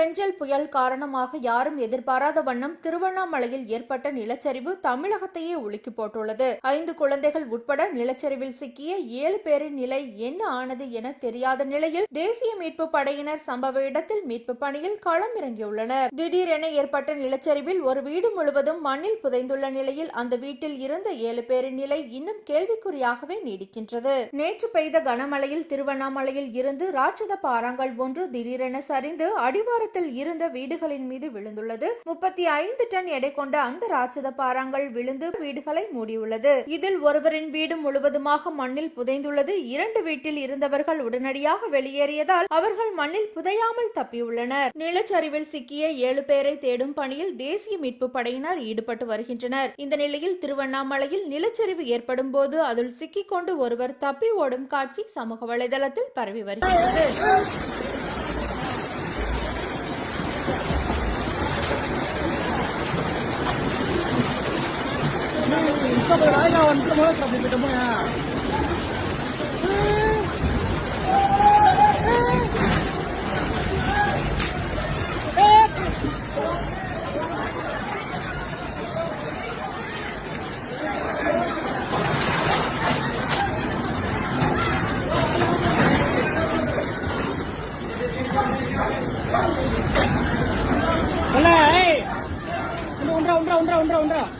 பெஞ்சல் புயல் காரணமாக யாரும் எதிர்பாராத வண்ணம் திருவண்ணாமலையில் ஏற்பட்ட நிலச்சரிவு தமிழகத்தையே உலுக்கி போட்டுள்ளது. ஐந்து குழந்தைகள் உட்பட நிலச்சரிவில் சிக்கிய ஏழு பேரின் நிலை என்ன ஆனது என தெரியாத நிலையில் தேசிய மீட்பு படையினர் சம்பவ இடத்தில் மீட்பு பணியில் களமிறங்கியுள்ளனர் திடீரென ஏற்பட்ட நிலச்சரிவில் ஒரு வீடு முழுவதும் மண்ணில் புதைந்துள்ள நிலையில் அந்த வீட்டில் இருந்த ஏழு பேரின் நிலை இன்னும் கேள்விக்குறியாகவே நீடிக்கின்றது. நேற்று பெய்த கனமழையில் திருவண்ணாமலையில் இருந்து ராட்சத பாறாங்கல் ஒன்று திடீரென சரிந்து அடிவாரத்தில் இருந்த வீடுகளின் மீது விழுந்துள்ளது. முப்பத்தி ஐந்து டன் எடை கொண்ட அந்த ராட்சத பாறாங்கள் விழுந்து வீடுகளை மூடியுள்ளது. இதில் ஒருவரின் வீடு முழுவதுமாக மண்ணில் புதைந்துள்ளது. இரண்டு வீட்டில் இருந்தவர்கள் உடனடியாக வெளியேறியதால் அவர்கள் மண்ணில் புதையாமல் தப்பியுள்ளனர். நிலச்சரிவில் சிக்கிய ஏழு பேரை தேடும் பணியில் தேசிய மீட்பு படையினர் ஈடுபட்டு வருகின்றனர். இந்த நிலையில் திருவண்ணாமலையில் நிலச்சரிவு ஏற்படும் போது அதில் சிக்கிக் கொண்டு ஒருவர் தப்பி ஓடும் காட்சி சமூக வலைதளத்தில் பரவி வருகிறது. sampai raya wan kamu lah kami ketemu ya Hola, eh. Undra, undra, undra, undra, undra.